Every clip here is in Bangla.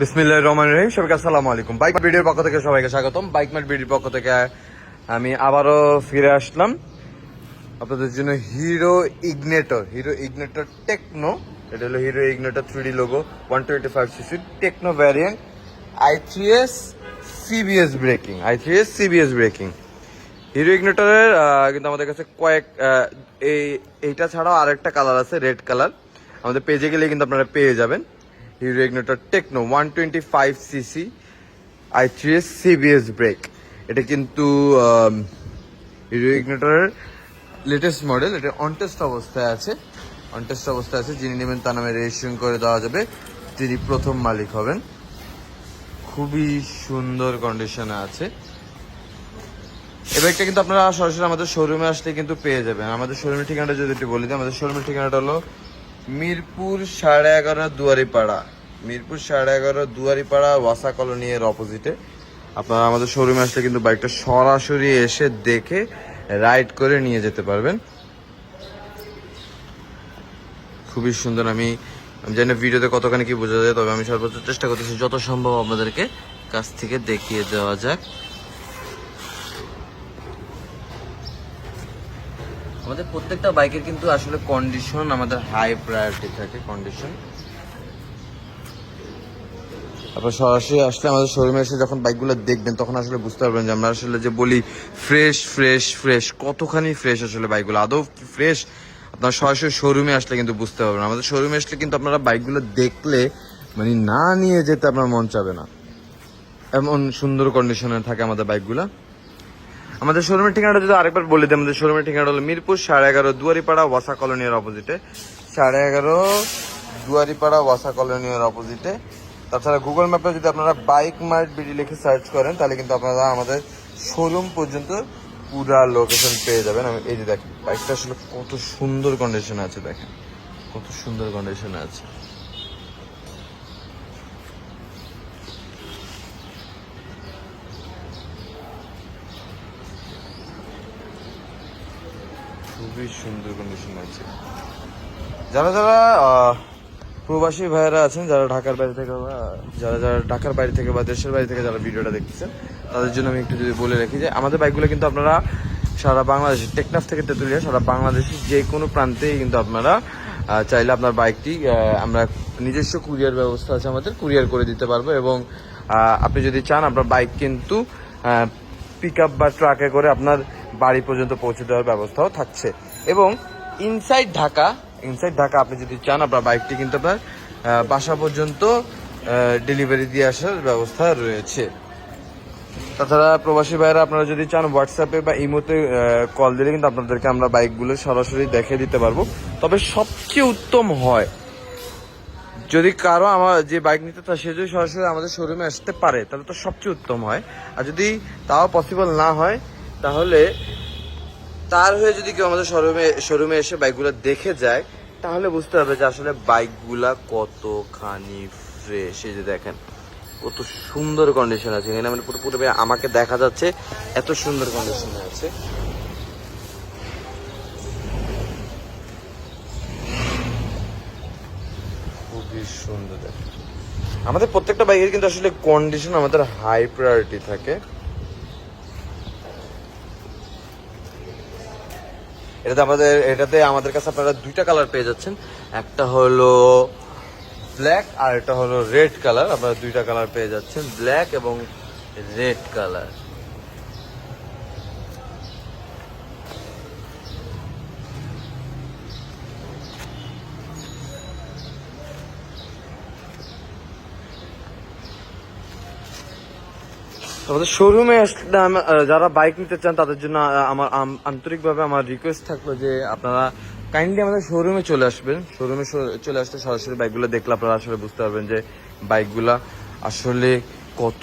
বিসমিল্লাহ রহমান রহিম। সবাইকে আসসালামু আলাইকুম। বাইক ভিডিওর পক্ষ থেকে সবাইকে স্বাগতম। বাইক ম্যাট ভিডিওর পক্ষ থেকে আমি আবারও ফিরে আসলাম। আপনাদের জন্য Hero Ignitor Hero Ignitor techno এটা হলো Hero Ignitor three logo one twenty five CC techno variant I three S CBS braking I three S CBS braking Hero ইগনেটরের কিন্তু আমাদের কাছে কয়েক এই, এইটা ছাড়াও আরেকটা কালার আছে রেড কালার আমাদের পেজে গেলে কিন্তু আপনারা পেয়ে যাবেন। Hero Ignitor techno one twenty five CC, I three S CBS brake. এটা কিন্তু হিরো ইগনেটরের লেটেস্ট মডেল এটা অনটেস্ট অবস্থায় আছে। অনটেস্ট অবস্থায় আছে, যিনি নেবেন তার নামে রেজিস্ট্রেশন করে দেওয়া যাবে। তিনি প্রথম মালিক হবেন। খুবই সুন্দর কন্ডিশনে আছে। এই বাইকটা কিন্তু আপনারা সরাসরি আমাদের শোরুমে আসলে কিন্তু পেয়ে যাবেন। আমাদের শোরুমের ঠিকানাটা যদি একটু বলে দিই, আমাদের শোরুমের ঠিকানাটা হলো মিরপুর সাড়ে এগারো দুয়ারিপাড়া। মিরপুর সাড়ে এগারো, দুয়ারিপাড়া, ওয়াসা কলোনি এর অপোজিটে আপনারা আমাদের শোরুমে আসলে কিন্তু বাইকটা সরাসরি এসে দেখে রাইড করে নিয়ে যেতে পারবেন। খুবই সুন্দর, আমি জানি ভিডিওতে কতখানি কি বোঝা যায়, তবে আমি সর্বোচ্চ চেষ্টা করতেছি যত সম্ভব আপনাদেরকে কাছ থেকে দেখিয়ে দেওয়া যাক। আমাদের প্রত্যেকটা বাইকের কিন্তু আসলে কন্ডিশন আমাদের হাই প্রায়োরিটি থাকে কন্ডিশন আপনার সরাসরি আসলে আমাদের শোরুমে এসে যখন বাইকগুলো দেখবেন, তখন আসলে বুঝতে পারবেন যে আমরা আসলে যে বলি ফ্রেশ ফ্রেশ ফ্রেশ কতখানি ফ্রেশ আসলে বাইকগুলো আদৌ ফ্রেশ আপনার সরাসরি শোরুমে আসলে কিন্তু বুঝতে পারবেন। আমাদের শোরুমে আসলে কিন্তু আপনারা বাইকগুলো দেখলে মানে না নিয়ে যেতে আপনার মন চাবে না। এমন সুন্দর কন্ডিশনে থাকে আমাদের বাইকগুলো আমাদের শোরুমের ঠিকানাটা যদি আরেকবার বলে দিই, আমাদের শোরুমের ঠিকানাটা হলো মিরপুর, সাড়ে এগারো দুয়ারিপাড়া, ওয়াসা কলোনির অপোজিটে সাড়ে এগারো দুয়ারিপাড়া, ওয়াসা কলোনির অপোজিটে তাছাড়া গুগল ম্যাপে যদি আপনারা বাইক মার্ট বিডি লিখে সার্চ করেন, তাহলে কিন্তু আপনারা আমাদের শোরুম পর্যন্ত পুরা লোকেশন পেয়ে যাবেন। আমি এই যে দেখেন বাইকটা আসলে কত সুন্দর কন্ডিশনে আছে, দেখেন। কত সুন্দর কন্ডিশনে আছে। খুবই সুন্দর কন্ডিশন আছে। যারা যারা প্রবাসী ভাইয়েরা আছেন যারা ঢাকার বাইরে থেকে বা যারা যারা ঢাকার বাইরে থেকে বা দেশের বাইরে থেকে যারা ভিডিওটা দেখতেছেন, তাদের জন্য আমি একটু যদি বলে রাখি যে আমাদের বাইকগুলো কিন্তু আপনারা সারা বাংলাদেশে টেকনাফ থেকে তেতুলিয়া, সারা বাংলাদেশের যে কোনো প্রান্তেই কিন্তু আপনারা চাইলে আপনার বাইকটি আমরা নিজস্ব কুরিয়ার ব্যবস্থা আছে আমাদের, কুরিয়ার করে দিতে পারব এবং আপনি যদি চান আপনার বাইক কিন্তু পিক বা ট্রাকে করে আপনার বাড়ি পর্যন্ত পৌঁছে দেওয়ার ব্যবস্থাও থাকছে। এবং ইনসাইড ঢাকা ইনসাইড ঢাকা আপনি যদি চান, আপনার বাইকটি কিন্তু আপনার বাসা পর্যন্ত ডেলিভারি দিয়ে আসার ব্যবস্থা রয়েছে। তাছাড়া প্রবাসী ভাইরা আপনারা যদি চান হোয়াটসঅ্যাপে বা ইমোতে কল দিলে কিন্তু আপনাদেরকে আমরা বাইকগুলো সরাসরি দেখে দিতে পারব। তবে সবচেয়ে উত্তম হয়, যদি কারও আমার যে বাইক নিতে চায়, সে যদি সরাসরি আমাদের শোরুমে আসতে পারে, তাহলে তো সবচেয়ে উত্তম হয়। আর যদি তাও পসিবল না হয়, তাহলে তার হয়ে যদি কেউ আমাদের শোরুমে শোরুমে এসে বাইকগুলো দেখে যায়, তাহলে বুঝতে হবে যে আসলে বাইকগুলা কতখানি ফ্রেশ এই যে দেখেন, কত সুন্দর কন্ডিশন আছে। এখানে মানে পুরো পুরো আমাকে দেখা যাচ্ছে, এত সুন্দর কন্ডিশনে আছে। খুবই সুন্দর আমাদের প্রত্যেকটা বাইকের কিন্তু আসলে কন্ডিশন আমাদের হাই প্রায়োরিটি থাকে। এটাতে আমাদের এটাতে আমাদের কাছে আপনারা দুইটা কালার পেয়ে যাচ্ছেন। একটা হলো ব্ল্যাক আর এটা হলো রেড কালার আপনারা দুইটা কালার পেয়ে যাচ্ছেন ব্ল্যাক এবং রেড কালার আমাদের শোরুমে যারা বাইক নিতে চান, তাদের জন্য আমার আম- আন্তরিকভাবে আমার রিকোয়েস্ট থাকল যে আপনারা কাইন্ডলি আমাদের শোরুমে চলে আসবেন। শোরুমে চলে আসলে সরাসরি বাইকগুলো দেখলে আপনারা আসলে বুঝতে পারবেন যে বাইকগুলা আসলে কত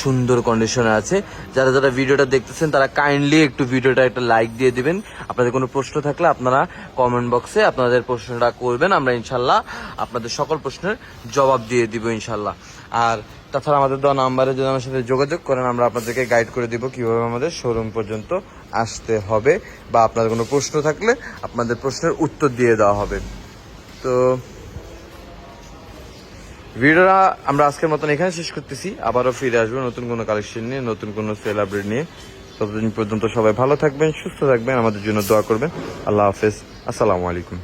সুন্দর কন্ডিশনে আছে। যারা যারা ভিডিওটা দেখতেছেন, তারা কাইন্ডলি একটু ভিডিওটা একটা লাইক দিয়ে দিবেন। আপনাদের কোনো প্রশ্ন থাকলে আপনারা কমেন্ট বক্সে আপনাদের প্রশ্নটা করবেন। আমরা ইনশাল্লাহ আপনাদের সকল প্রশ্নের জবাব দিয়ে দিব ইনশাল্লাহ। আর তাছাড়া আমাদের দেওয়া নাম্বারে যদি আমার সাথে যোগাযোগ করেন, আমরা আপনাদেরকে গাইড করে দিব কীভাবে আমাদের শোরুম পর্যন্ত আসতে হবে। বা আপনাদের কোনো প্রশ্ন থাকলে আপনাদের প্রশ্নের উত্তর দিয়ে দেওয়া হবে। তো ভিডিওটা আমরা আজকের মতন এখানে শেষ করতেছি। আবারও ফিরে আসব নতুন কোনো কালেকশন নিয়ে, নতুন কোনো সেল নিয়ে। ততদিন পর্যন্ত সবাই ভালো থাকবেন, সুস্থ থাকবেন, আমাদের জন্য দোয়া করবেন। আল্লাহ হাফেজ। আসসালামু আলাইকুম।